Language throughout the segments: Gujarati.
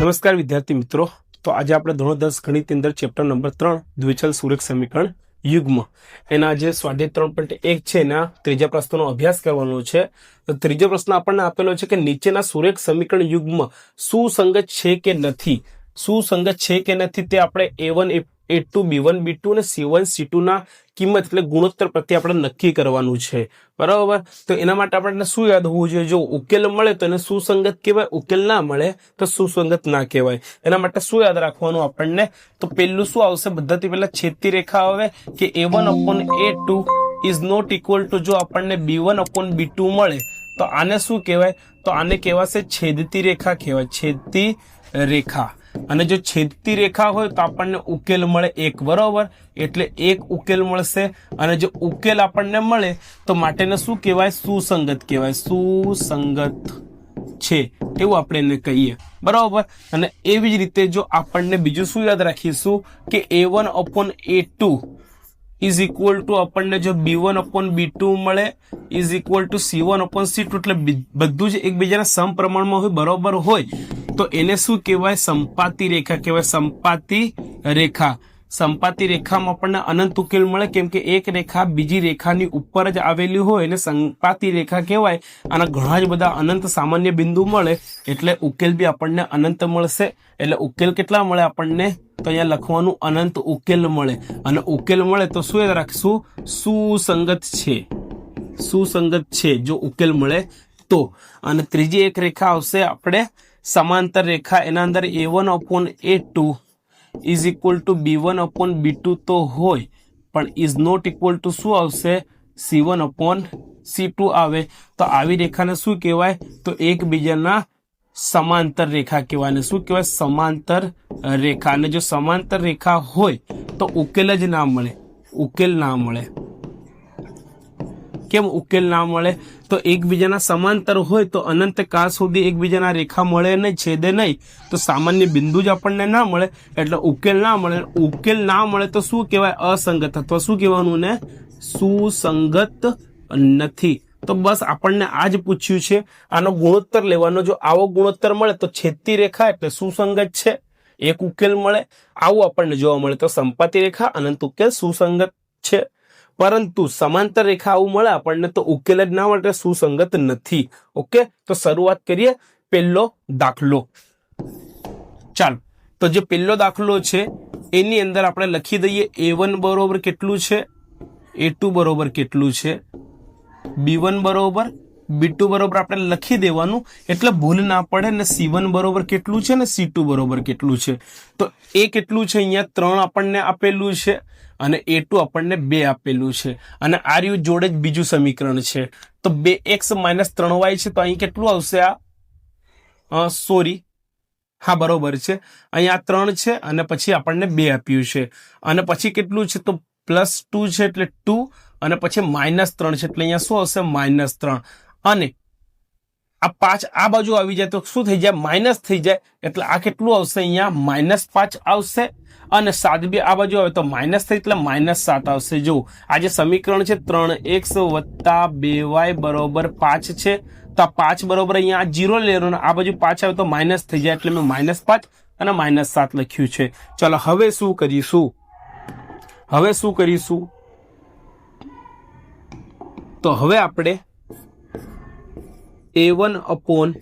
નમસ્કાર વિદ્યાર્થી મિત્રો. તો આજે આપણે ધોરણ દસ ગણિત અંદર ચેપ્ટર નંબર ત્રણ, દ્વિચલ સુરેખ સમીકરણ યુગ્મ. એના જે સ્વાધ્યાય ત્રણ પોઈન્ટ એક છે, એના ત્રીજા પ્રશ્નનો અભ્યાસ કરવાનો છે. તો ત્રીજો પ્રશ્ન આપણને આપેલો છે કે નીચેના સુરેખ સમીકરણ યુગ્મ સુસંગત છે કે નથી? સુસંગત છે કે નથી તે આપણે A one A two B one B two અને સી વન સી ટુ ના કિંમત એટલે ગુણોત્તર પ્રત્યે આપણે નક્કી કરવાનું છે. બરાબર? તો એના માટે આપણને શું યાદ હોવું જોઈએ? જો ઉકેલ મળે તો એને સુસંગત કહેવાય, ઉકેલ ના મળે તો સુસંગત ના કહેવાય. એના માટે શું યાદ રાખવાનું આપણને? તો પેલું શું આવશે? બધાથી પહેલા છેદતી રેખા આવે કે A one upon A two is not equal to જો આપણને B one upon B two મળે, તો આને શું કહેવાય? તો આને કહેવાશે છેદતી રેખા કહેવાય, છેદતી રેખા. અને જો છેદતી રેખા હોય તો આપણને ઉકેલ મળે એક બરાબર, એટલે એક ઉકેલ મળશે. અને જો ઉકેલ આપણને મળે તો માટેને શું કહેવાય? સુસંગત કહેવાય. સુસંગત છે. એવું આપણે એને કહીએ. બરાબર? અને એવી જ રીતે જો આપણને બીજું શું યાદ રાખીશું? કે A one upon A two is equal to આપણને જો B one upon B two મળે is equal to C one upon C two એટલે બધું જ એકબીજાના સમપ્રમાણમાં હોય, બરોબર હોય. તો એને શું કહેવાય? સંપાતી રેખા કહેવાય. સંપાતી રેખા. સંપાતી રેખામાં આપણને અનંત ઉકેલ મળે, કેમ કે એક રેખા બીજી રેખાની ઉપર જ આવેલી હોય એને સંપાતી રેખા કહેવાય. અને ઘણા જ બધા અનંત સામાન્ય બિંદુ મળે, એટલે ઉકેલ બી આપણને અનંત મળશે. એટલે ઉકેલ કેટલા મળે આપણને? તો અહીંયા લખવાનું અનંત ઉકેલ મળે. અને ઉકેલ મળે તો શું રાખશું? સુસંગત છે. સુસંગત છે. જો ઉકેલ મળે તો. અને ત્રીજી એક રેખા આવશે આપણે સમાંતર રેખા એના અંદર A one upon A two is equal to B one upon B two તો હોય પણ ઇઝ નોટ ઇક્વલ ટુ શું આવશે? C one upon C two આવે. તો આવી રેખાને શું કહેવાય? તો એકબીજાના સમાંતર રેખા કહેવાય. શું કહેવાય? સમાંતર રેખા. અને જો સમાંતર રેખા હોય, તો ઉકેલ જ ના મળે. ઉકેલ ના મળે. કેમ ઉકેલ ના મળે? તો એકબીજાના સમાંતર હોય તો અનંત કાળ સુધી એકબીજાના રેખા મળે નહીં છેદે નહીં. તો સામાન્ય બિંદુ જ આપણને ના મળે. એટલે ઉકેલ ના મળે. ઉકેલ ના મળે તો શું કહેવાય? અસંગત. અથવા શું કહેવાનું ને? સુસંગત નથી. તો બસ આપણને આ જ પૂછ્યું છે. આનો ગુણોત્તર લેવાનો. જો આવો ગુણોત્તર મળે તો છેદતી રેખા એટલે સુસંગત છે. એક ઉકેલ મળે. આવું આપણને જોવા મળે. તો સંપાતી રેખા અનંત ઉકેલ સુસંગત છે. પરંતુ સમાંતર રેખા આવું મળે આપણને તો ઉકેલ જ ના મળે સુસંગત નથી. ઓકે? તો શરૂઆત કરીએ પહેલો દાખલો. ચાલો. તો જે પહેલો દાખલો છે, એની અંદર આપણે લખી દઈએ એ વન બરોબર કેટલું છે? એ ટુ બરોબર કેટલું છે? બી વન બરોબર? બી ટુ બરોબર આપણે લખી દેવાનું. એટલે ભૂલ ના પડે ને સી વન બરોબર કેટલું છે ને સી ટુ બરોબર કેટલું છે? તો એ કેટલું છે? અહીંયા ત્રણ આપણને આપેલું છે. અને એ ટુ આપણને બે આપેલું છે. અને આર યુ જોડે જ બીજું સમીકરણ છે. તો બે એક્સ માઇનસ ત્રણ વાય છે તો અહીં કેટલું આવશે આ? સોરી. હા, બરોબર છે. અહીંયા ત્રણ છે અને પછી આપણને બે આપ્યું છે. અને પછી કેટલું છે તો પ્લસ ટુ છે એટલે ટુ અને પછી માઇનસ ત્રણ છે એટલે અહીંયા શું આવશે? માઇનસ ત્રણ. અને આ પાંચ આ બાજુ આવી જાય તો શું થઈ જાય? માઇનસ થઈ જાય. એટલે આ કેટલું આવશે અહીંયા? માઇનસ પાંચ આવશે અને સાત બી આ બાજુ આવે તો માઇનસ થઈ એટલે માઇનસ સાત આવશે. જો આ જે સમીકરણ છે ત્રણ એક્સ વત્તા બે વાય બરોબર પાંચ છે. તો આ પાંચ બરોબર અહીંયા જીરો લેવાનું. આ બાજુ પાંચ આવે તો માઇનસ થઈ જાય એટલે મેં માઇનસ પાંચ અને માઇનસ સાત લખ્યું છે. ચલો, હવે શું કરીશું? હવે શું કરીશું? તો હવે આપણે A one upon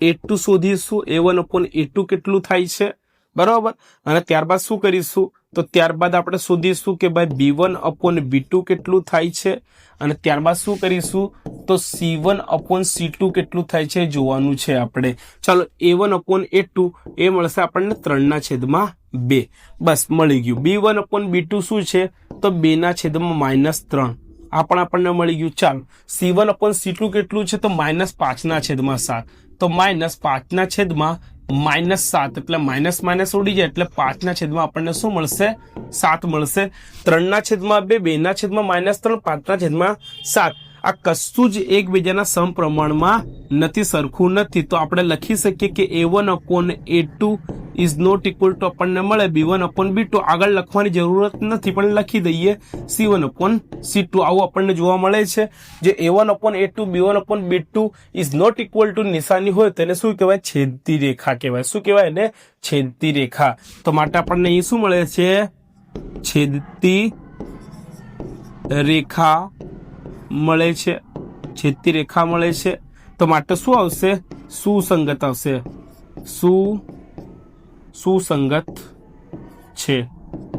A two શોધીશું. A one upon A two કેટલું થાય છે? બરાબર? અને ત્યારબાદ શું કરીશું? તો ત્યારબાદ આપણે શોધીશું કે ભાઈ B one upon B two કેટલું થાય છે? અને ત્યારબાદ શું કરીશું? તો C one upon C two કેટલું થાય છે જોવાનું છે આપણે. ચાલો A one upon A two એ મળશે આપણને ત્રણના છેદમાં બે. બસ, મળી ગયું. B one upon B two શું છે? તો બેના છેદમાં માઇનસ ત્રણ. આ પણ આપણને મળી ગયું. ચાલો C one upon C two કેટલું છે? તો માઇનસ પાંચના છેદમાં સાત. તો માઇનસ પાંચના છેદમાં માઇનસ સાત, એટલે માઇનસ માઇનસ ઉડી જાય, એટલે પાંચના છેદમાં આપણને શું મળશે? સાત મળશે. ત્રણના છેદમાં બે બેના છેદમાં માઇનસ ત્રણ પાંચના છેદમાં સાત. આ કશું જ એકબીજાના સમપ્રમાણમાં નથી, સરખું નથી. તો આપણે લખી શકીએ કે A one upon A two is not equal to આપણને મળે. B one upon B two આગળ લખવાની જરૂરત નથી, પણ લખી દઈએ. C one upon C two આવું આપણને જોવા મળે છે. જે A one upon A two B one upon B two is not equal to નિશાની હોય, તેને શું કહેવાય? છેદતી રેખા કહેવાય. શું કહેવાય એને? છેદતી રેખા. તો માટે આપણને અહીં શું મળે છે? છેદતી રેખા મળે છે છેદતી રેખા મળે છે. તો માટે શું આવશે? સુસંગત આવશે. સુ, સુસંગત છે.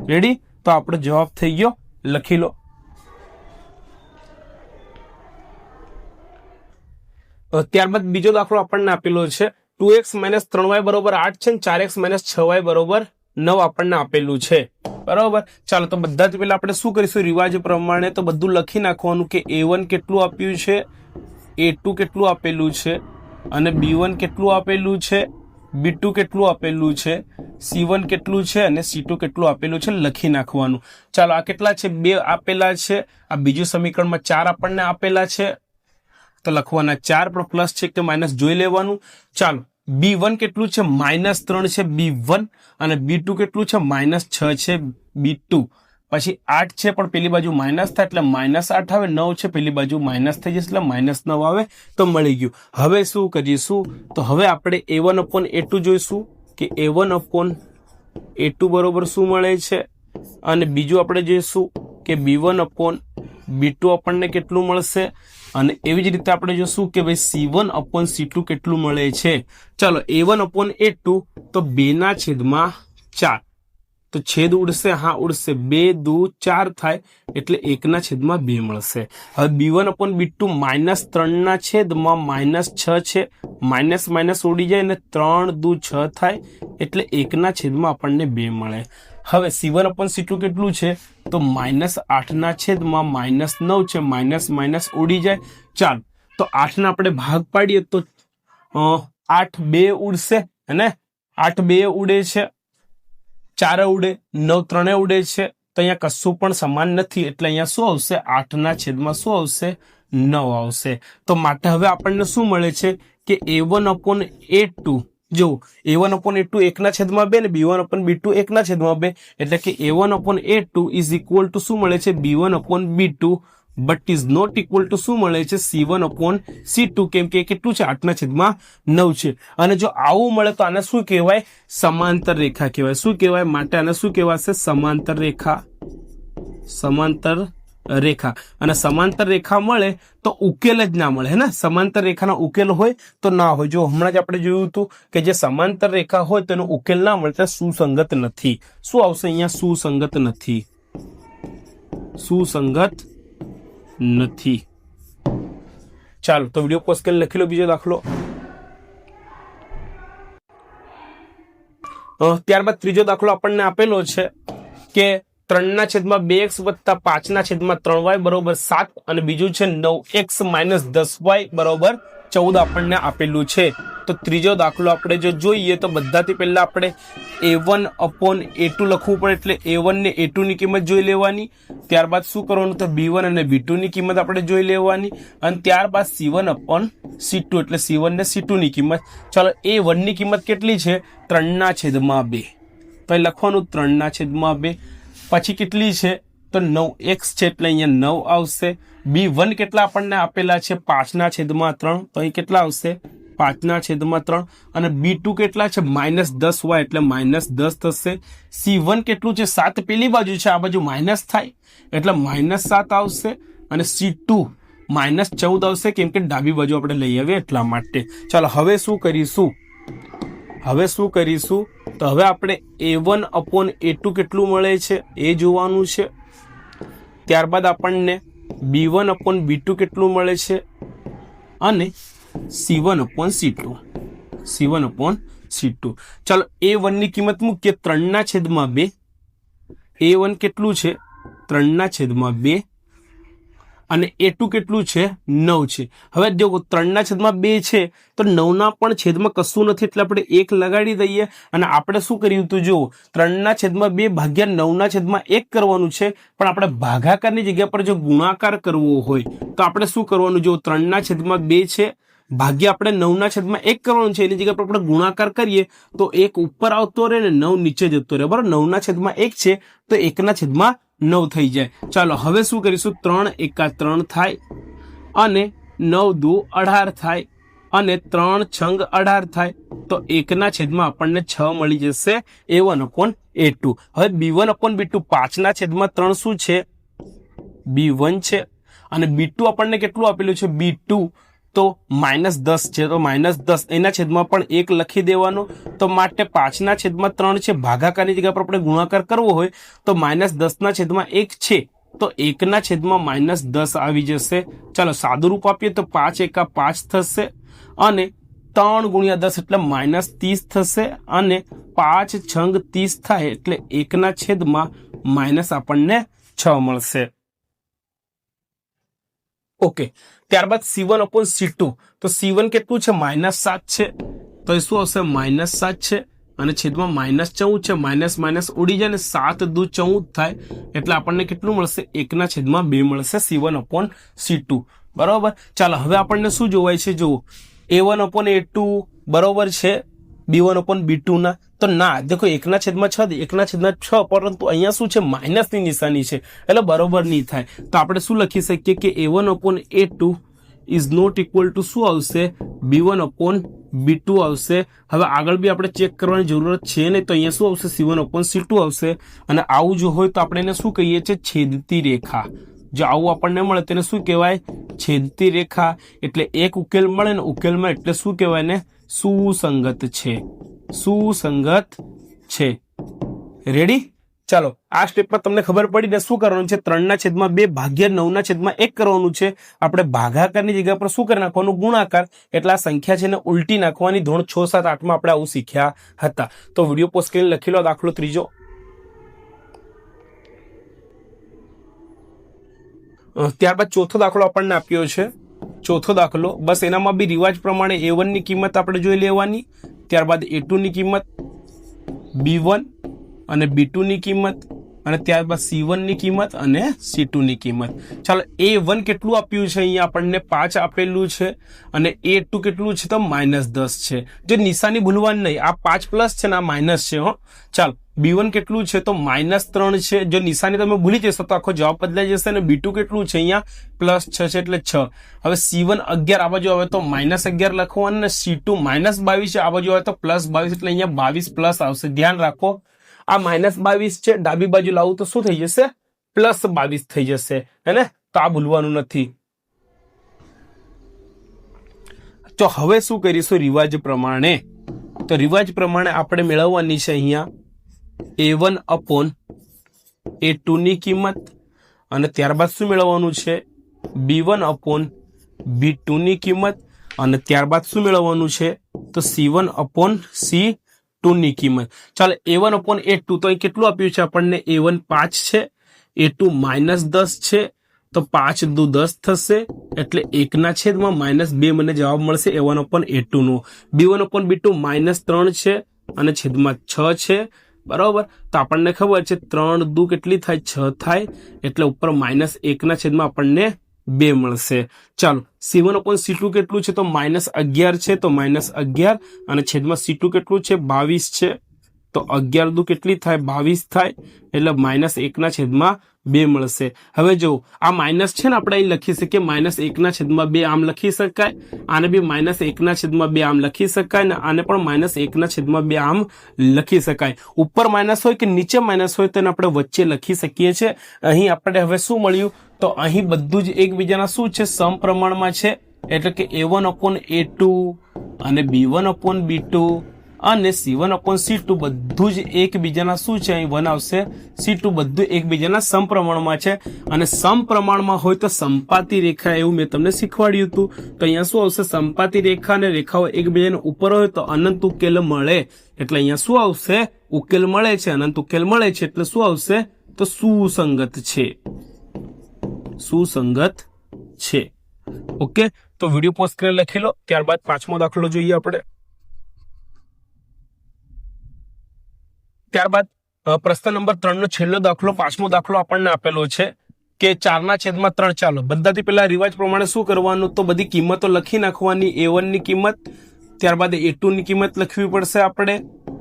રેડી તો આપણો જવાબ થઈ ગયો. લખી લો. ત્યારબાદ બીજો દાખલો આપણને આપેલો છે. ટુ એક્સ માઇનસ ત્રણ વાય બરોબર આઠ છે ચાર એક્સ માઇનસ છ વાય બરોબર નવ આપણને આપેલું છે. બરોબર? ચાલો, તો બધા જ પહેલાં આપણે શું કરીશું? રિવાજ પ્રમાણે તો બધું લખી નાખવાનું કે એ વન કેટલું આપ્યું છે? એ ટુ કેટલું આપેલું છે? અને બી વન કેટલું આપેલું છે? બી ટુ કેટલું આપેલું છે? સી વન કેટલું છે? અને સી ટુ કેટલું આપેલું છે? લખી નાખવાનું. ચાલો, આ કેટલા છે? બે આપેલા છે. આ બીજું સમીકરણમાં ચાર આપણને આપેલા છે. તો લખવાના ચાર પણ પ્લસ છે કે માઇનસ જોઈ લેવાનું. ચાલો બી વન કેટલું છે? માઇનસ ત્રણ છે બી વન અને બી ટુ કેટલું છે? માઇનસ છ છે બી ટુ. પછી આઠ છે પણ પેલી બાજુ માઇનસ થાય એટલે માઇનસ આઠ આવે, નવ છે પેલી બાજુ માઇનસ થઈ જશે એટલે માઇનસ નવ આવે, તો મળી ગયું. હવે શું કરીશું? તો હવે આપણે A one upon A two જોઈશું કે A one upon A two બરોબર શું મળે છે? અને બીજું આપણે જોઈશું કે B one upon B two આપણને કેટલું મળશે? અને એવી જ રીતે આપણે જોશું કે ભાઈ C one upon C two કેટલું મળે છે. ચાલો A one upon A two તો બેના છેદમાં ચાર. તો છેદ ઉડશે, હા, ઉડશે. બે, દુ, ચાર થાય, એટલે એકના છેદમાં બે મળશે. હવે B one upon B two minus ત્રણના છેદમાં માઇનસ છ છે. માઇનસ માઇનસ ઉડી જાય ને ત્રણ, દુ, છ થાય, એટલે એકના છેદમાં આપણને બે મળે. હવે C one upon C two કેટલું છે? તો માઇનસ આઠના છેદમાં માઇનસ નવ છે માઇનસ માઇનસ ઉડી જાય. ચાલ, તો આઠના આપણે ભાગ પાડીએ તો આઠ બે ઉડશે, અને આઠ બે ઉડે છે, ચારે ઉડે, નવ ત્રણે ઉડે છે. તો અહીંયા કશું પણ સમાન નથી, એટલે અહીંયા શું આવશે? આઠના છેદમાં શું આવશે? નવ આવશે. તો માટે હવે આપણને શું મળે છે? કે A one upon A two જો A one upon A two એકના છેદમાં બે ને B one upon B two એકના છેદમાં બે, એટલે કે A one upon A two is equal to શું મળે છે? B one upon B two but is not equal to શું મળે છે? C one upon C two કેમ કે કેટલું છે? આઠના છેદમાં નવ છે. અને જો આવું મળે તો આને શું કહેવાય? સમાંતર રેખા કહેવાય. શું કહેવાય? માટે આને શું કહેવાશે? સમાંતર રેખા. સમાંતર રેખા. અને સમાંતર રેખા મળે તો ઉકેલ જ ના મળે, હે ને? સમાંતર રેખાનો ઉકેલ હોય તો ના હોય. જો હમણાં જ આપણે જોયું હતું કે જે સમાંતર રેખા હોય તેનો ઉકેલ ના મળે તો સુસંગત નથી. શું આવશે અહીંયા સુસંગત નથી? સુસંગત નથી. ચાલો, તો વીડિયો પોસ્ટ કરીને લખી લો, બીજો દાખલો. ત્યારબાદ ત્રીજો દાખલો આપણને આપેલો છે કે ત્રણના છેદમાં બે એક્સ વત્તા પાંચના છેદમાં ત્રણ વાય બરોબર સાત અને બીજું છે નવ એક્સ માઇનસ દસ વાય બરોબર ચૌદ આપણને આપેલું છે. તો ત્રીજો દાખલો આપણે જો જોઈએ તો બધાથી પહેલાં આપણે A one upon A two લખવું પડે એટલે એ વનને એ ટુની કિંમત જોઈ લેવાની. ત્યારબાદ શું કરવાનું તો બી વન અને બી ટુની કિંમત આપણે જોઈ લેવાની. અને ત્યારબાદ C one upon C two એટલે સી વન ને સી ટુની કિંમત. ચાલો એ વનની કિંમત કેટલી છે? ત્રણના છેદમાં બે. તો લખવાનું ત્રણના છેદમાં બે. પછી કેટલી છે? તો નવ એક્સ છે એટલે અહીંયા નવ આવશે. બી વન કેટલા આપણને આપેલા છે? પાંચના છેદમાં ત્રણ. તો અહીં કેટલા આવશે? પાંચના છેદમાં ત્રણ. અને બી ટુ કેટલા છે? માઇનસ દસ વાય એટલે માઇનસ દસ થશે. સી વન કેટલું છે? સાત. પેલી બાજુ છે, આ બાજુ માઇનસ થાય એટલે માઇનસ સાત આવશે. અને સી ટુ માઇનસ ચૌદ આવશે. કેમ કે ડાબી બાજુ આપણે લઈ આવીએ એટલા માટે. ચાલો, હવે શું કરીશું? હવે શું કરીશું? તો હવે આપણે A one upon A two કેટલું મળે છે? એ જોવાનું છે. ત્યારબાદ આપણને B one upon B two કેટલું મળે છે? અને C one upon C two C one upon C two ચાલો એ વનની કિંમત મૂકીએ. ત્રણના છેદમાં બે. એ વન કેટલું છે? ત્રણના છેદમાં બે. અને એ ટુ કેટલું છે? નવ છે. હવે જો ત્રણના છેદમાં બે છે, તો નવના પણ છેદમાં કશું નથી, એટલે આપણે એક લગાડી દઈએ. અને આપણે શું કર્યું હતું? જો ત્રણના છેદમાં બે ભાગ્યા નવના છેદમાં એક કરવાનું છે, પણ આપણે ભાગાકારની જગ્યા પર જો ગુણાકાર કરવો હોય, તો આપણે શું કરવાનું? જો ત્રણના છેદમાં બે છે, ભાગ્ય આપણે નવના છેદમાં એક કરવાનું છે, એની જગ્યા પર આપણે ગુણાકાર કરીએ, તો એક ઉપર આવતો રહે ને નવ નીચે જતો રહે. બરાબર? નવના છેદમાં એક છે, તો એકના છેદમાં નવ થઈ જાય. ચાલો, હવે શું કરીશું? ત્રણ એકા ત્રણ થાય અને નવ દુ અઢાર થાય અને ત્રણ છંગ અઢાર થાય. તો એકના છેદમાં આપણને છ મળી જશે. A one upon A two. હવે B one upon B two પાંચના છેદમાં ત્રણ શું છે? બી વન છે. અને બી ટુ આપણને કેટલું આપેલું છે? બી ટુ. તો માઇનસ દસ છે. તો માઇનસ દસ એના છેદમાં પણ એક લખી દેવાનો. તો માટે પાંચના છેદમાં ત્રણ છે. ભાગાકારની જગ્યા પર આપણે ગુણાકાર કરવો હોય તો માઇનસ દસના છેદમાં એક છે. તો એકના છેદમાં માઇનસ દસ આવી જશે. ચાલો સાદું રૂપ આપીએ તો પાંચ એકા પાંચ થશે અને ત્રણ ગુણ્યા દસ એટલે માઇનસ ત્રીસ થશે અને પાંચ છંગ ત્રીસ થાય એટલે એકના છેદમાં માઇનસ આપણને છ મળશે. ઓકે ત્યારબાદ C one upon C two તો સી વન કેટલું છે? માઇનસ સાત છે. તો એ શું આવશે? માઇનસ સાત છે. અને છેદમાં માઇનસ ચૌદ છે. માઇનસ માઇનસ ઉડી જાય ને સાત દુ ચૌદ થાય. એટલે આપણને કેટલું મળશે? એકના છેદમાં બે મળશે C one upon C two બરાબર? ચાલો, હવે આપણને શું જોવાય છે? જુઓ. A one upon A two બરોબર છે. B one upon B two ના. તો ના, દેખો, એકના છેદમાં છ એકના છેદમાં છ, પરંતુ અહીંયા શું છે? માઇનસની નિશાની છે. એટલે બરોબર નહીં થાય. તો આપણે શું લખી શકીએ કે A one upon A two is not equal to શું આવશે? B one upon B two આવશે. હવે આગળ બી આપણે ચેક કરવાની જરૂરત છે નહીં, તો અહીંયા શું આવશે? C one upon C two આવશે. અને આવું જો હોય તો આપણે એને શું કહીએ છીએ? છેદતી રેખા. જો આવું આપણને મળે તેને શું કહેવાય? છેદતી રેખા. એટલે એક ઉકેલ મળે ને ઉકેલમાં એટલે શું કહેવાય ને સુસંગત છે. સુસંગત છે. રેડી ચાલો, આ સ્ટેપમાં તમને ખબર પડી ને શું કરવાનું છે? ત્રણના છેદમાં બે ભાગ્યા નવના છેદમાં એક કરવાનું છે. આપણે ભાગાકારની જગ્યા પર શું કરી નાખવાનું? ગુણાકાર. એટલે આ સંખ્યા છે ને ઉલટી નાખવાની. ધોરણ છ, સાત, આઠમાં આપણે આવું શીખ્યા હતા. તો વીડિયો પોસ્ટ કરીને લખી લો દાખલો ત્રીજો. ત્યારબાદ ચોથો દાખલો આપણને આપ્યો છે. ચોથો દાખલો, બસ એનામાં બી રિવાજ પ્રમાણે એ વનની કિંમત આપણે જોઈ લેવાની. ત્યારબાદ એ ટુની કિંમત બી વન અને બી ટુની કિંમત, અને ત્યારબાદ સી વનની કિંમત અને સી ટુની કિંમત. ચાલો એ વન કેટલું આપ્યું છે? અહીંયા આપણને પાંચ આપેલું છે અને એ ટુ કેટલું છે? તો માઇનસ દસ છે. જો નિશાની ભૂલવાની નહીં, આ પાંચ પ્લસ છે ને આ માઇનસ છે, હો. ચાલો બી વન કેટલું છે તો માઇનસ ત્રણ છે. જો નિશાની તમે ભૂલી જશો તો આખો જવાબ બદલાઈ જશે અને બી ટુ કેટલું છે અહીંયા? પ્લસ છ છે એટલે છ. હવે સી વન અગિયાર આ બાજુ આવે તો માઇનસ અગિયાર લખવાનું અને સી ટુ માઇનસ બાવીસ છે. આ બાજુ આવે તો પ્લસ બાવીસ એટલે અહીંયા બાવીસ પ્લસ આવશે. ધ્યાન રાખો. આ માઇનસ બાવીસ છે, ડાબી બાજુ લાવું તો શું થઈ જશે? પ્લસ બાવીસ થઈ જશે. હે તો આ ભૂલવાનું નથી. તો હવે શું કરીશું? રિવાજ પ્રમાણે. તો રિવાજ પ્રમાણે આપણે મેળવવાની છે અહીંયા એ વન અપોન એ ટુની કિંમત અને ત્યારબાદ શું મેળવવાનું છે? બી વન અપોન બી ટુની કિંમત અને ત્યારબાદ શું મેળવવાનું છે? તો સી વન અપોન સી ટુની કિંમત. ચાલો A one upon A two તો અહીં કેટલું આપ્યું છે આપણને? એ વન પાંચ છે એ ટુ માઇનસ દસ છે, તો પાંચ દુ દસ થશે, એટલે એકના છેદમાં માઇનસ બે મને જવાબ મળશે A one upon A two no. B one upon B two minus ત્રણ છે, અને છેદમાં છ છે બરાબર? તો આપણને ખબર છે ત્રણ દુ કેટલી થાય? છ થાય. એટલે ઉપર માઇનસ એકના છેદમાં આપણને બે મળશે. ચાલો, C one upon C two કેટલું છે? તો માઇનસ અગિયાર છે, તો માઇનસ અગિયાર. અને છેદમાં સી ટુ કેટલું છે? બાવીસ છે. તો અગિયાર દુ કેટલી થાય? બાવીસ થાય. એટલે માઇનસ એકના છેદમાં બે મળશે. હવે જો આ માઇનસ છે ને આપણે અહીં લખી શકીએ, માઇનસ એકના છેદમાં બે આમ લખી શકાય, આને બી માઇનસ એકના છેદમાં બે આમ લખી શકાય, ને આને પણ માઇનસ એકના છેદમાં બે આમ લખી શકાય. ઉપર માઇનસ હોય કે નીચે માઇનસ હોય તેને આપણે વચ્ચે લખી શકીએ છીએ. અહીં આપણે હવે શું મળ્યું? તો અહીં બધું જ એકબીજાના શું છે? સમપ્રમાણમાં છે. એટલે કે એ વન અપોન એ અને બી વન અપોન બી અને C one upon C two બધું જ એકબીજાના શું છે અહીં વન આવશે સી ટુ બધું એકબીજાના સમપ્રમાણમાં છે. અને સમપ્રમાણમાં હોય તો સંપાતી રેખા એવું મેં તમને શીખવાડ્યું હતું. તો અહીંયા શું આવશે? સંપાતી રેખા અને રેખાઓ એકબીજાને ઉપર હોય તો અનંત ઉકેલ મળે. એટલે અહીંયા શું આવશે? ઉકેલ મળે છે. અનંત ઉકેલ મળે છે. એટલે શું આવશે? તો સુસંગત છે. સુસંગત છે. ઓકે? તો વીડિયો પોસ્ટ કરીને લખી લો. ત્યારબાદ પાંચમો દાખલો જોઈએ આપણે. ત્યારબાદ પ્રશ્ન નંબર ત્રણનો છેલ્લો દાખલો, પાંચમો દાખલો આપણને આપેલો છે કે ચારના છેદમાં ત્રણ ચાલો. બધાથી પહેલા રિવાજ પ્રમાણે શું કરવાનું? તો બધી કિંમતો લખી નાખવાની. એ વનની કિંમત, ત્યારબાદ એ ટુની કિંમત લખવી પડશે આપણે.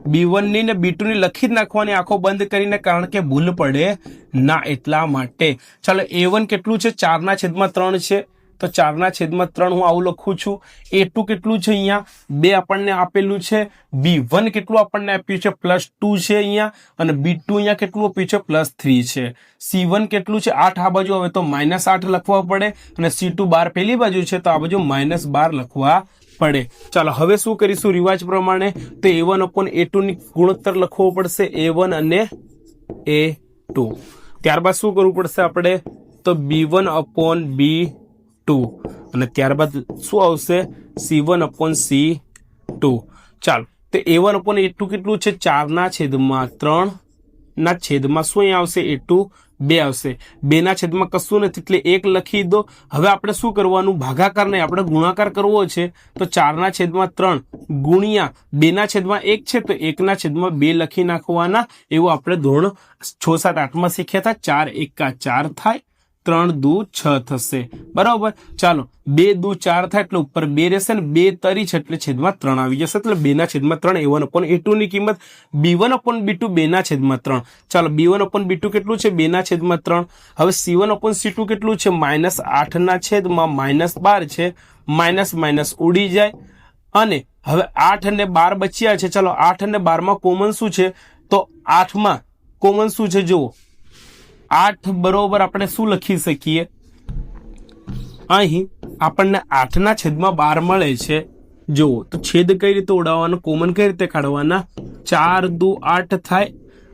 બી વનની ને બી ટુની લખી જ નાખવાની આંખો બંધ કરીને, કારણ કે ભૂલ પડે ના એટલા માટે. ચાલો એ વન કેટલું છે? ચારના છેદમાં ત્રણ છે. તો ચારના છેદમાં ત્રણ હું આવું લખું છું. એ કેટલું છે અહીંયા? બે આપણને આપેલું છે. બી વન કેટલું આપણને આપ્યું છે? પ્લસ ટુ છે અહીંયા. અને બી ટુ અહીંયા કેટલું આપ્યું છે? પ્લસ થ્રી છે. સી વન કેટલું છે? આઠ આ બાજુ. હવે તો માઇનસ આઠ લખવા પડે. અને સી ટુ બાર પેલી બાજુ છે, તો આ બાજુ માઇનસ બાર લખવા પડે. ચાલો, હવે શું કરીશું? રિવાજ પ્રમાણે તો A one upon A two ની ગુણોત્તર લખવો પડશે. એ વન અને એ ટુ. ત્યારબાદ શું કરવું પડશે આપણે? તો B one upon B two. અને ત્યારબાદ શું આવશે? C one upon C two. ચાલો, તો A one upon A two કેટલું છે? ચારના છેદમાં ત્રણ. ના, છેદમાં શું અહીંયા આવશે? A two. બે આવશે. બેના છેદમાં કશું નથી, એટલે એક લખી દો. હવે આપણે શું કરવાનું? ભાગાકાર નહીં આપણે ગુણાકાર કરવો છે, તો ચારના છેદમાં ત્રણ ગુણ્યા બેના છેદમાં એક છે, તો એકના છેદમાં બે લખી નાખવાના. એવું આપણે ધોરણ છ, સાત, આઠમાં શીખ્યા હતા. ચાર, એકા ચાર થાય. ત્રણ દુ છ થશે. બરાબર? ચાલો, બે દુ ચાર થાય એટલે ઉપર બે રહેશે ને બે તરી છે એટલે છેદમાં ત્રણ આવી જશે એટલે બે ના છેદમાં ત્રણ, A one upon A two ની કિંમત B one upon B two બે ના છેદમાં ત્રણ. ચાલો B one upon B two કેટલું છે? બે ના છેદમાં ત્રણ. હવે C one upon C two કેટલું છે? માઇનસ આઠ ના છેદમાં માઇનસ બાર છે. માઇનસ માઇનસ ઉડી જાય. અને હવે આઠ અને બાર બચ્યા છે. ચાલો, આઠ અને બારમાં કોમન શું છે? તો આઠમાં કોમન શું છે? જુઓ. આઠ બરોબર આપણે શું લખી શકીએ? અહીં આપણને આઠના છેદમાં બાર મળે છે. જુઓ, તો છેદ કઈ રીતે ઉડાવવાનો? કોમન કઈ રીતે કાઢવાના? ચાર દુ આઠ થાય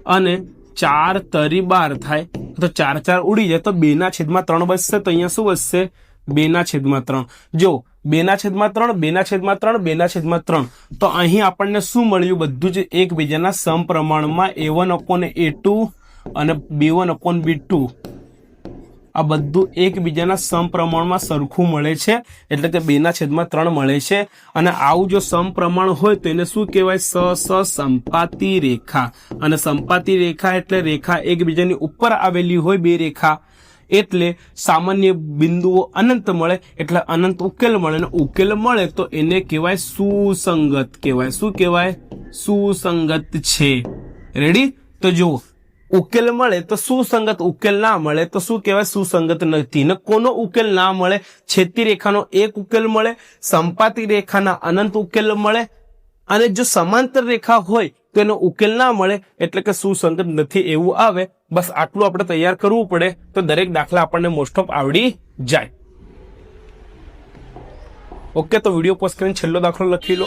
અને ચાર તરી બાર થાય. તો ચાર ચાર ઉડી જાય, તો બેના છેદમાં ત્રણ બચશે તો અહીંયા શું બચશે બેના છેદમાં ત્રણ. જો બેના છેદમાં ત્રણ, બેના છેદમાં ત્રણ, બેના છેદમાં ત્રણ. તો અહીં આપણને શું મળ્યું? બધું જ એકબીજાના સમપ્રમાણમાં A one upon A two અને B one upon B two આ બધું એકબીજાના સમપ્રમાણમાં સરખું મળે છે. એટલે કે બેના છેદમાં ત્રણ મળે છે. અને આવું જો સમપ્રમાણ હોય તો એને શું કહેવાય? સ સ, સંપાતી રેખા. અને સંપાતી રેખા એટલે રેખા એકબીજાની ઉપર આવેલી હોય બે રેખા. એટલે સામાન્ય બિંદુઓ અનંત મળે, એટલે અનંત ઉકેલ મળે. અને ઉકેલ મળે તો એને કહેવાય સુસંગત કહેવાય. શું કહેવાય? સુસંગત છે. રેડી તો જુઓ. ઉકેલ મળે તો સુસંગત ઉકેલ ના મળે? તો શું કહેવાય? સુસંગત નથી? ને કોનો ઉકેલ ના મળે? છેતી રેખાનો એક ઉકેલ મળે, સંપાતી રેખાના અનંત ઉકેલ મળે, અને જો સમાંતર રેખા હોય તો એનો ઉકેલ ના મળે. એટલે કે સુસંગત નથી એવું આવે. બસ આટલું આપણે તૈયાર કરવું પડે. તો દરેક દાખલા આપણને મોસ્ટ ઓફ આવડી જાય. ઓકે તો વીડિયો પોસ્ટ કરીને છેલ્લો દાખલો લખી લો.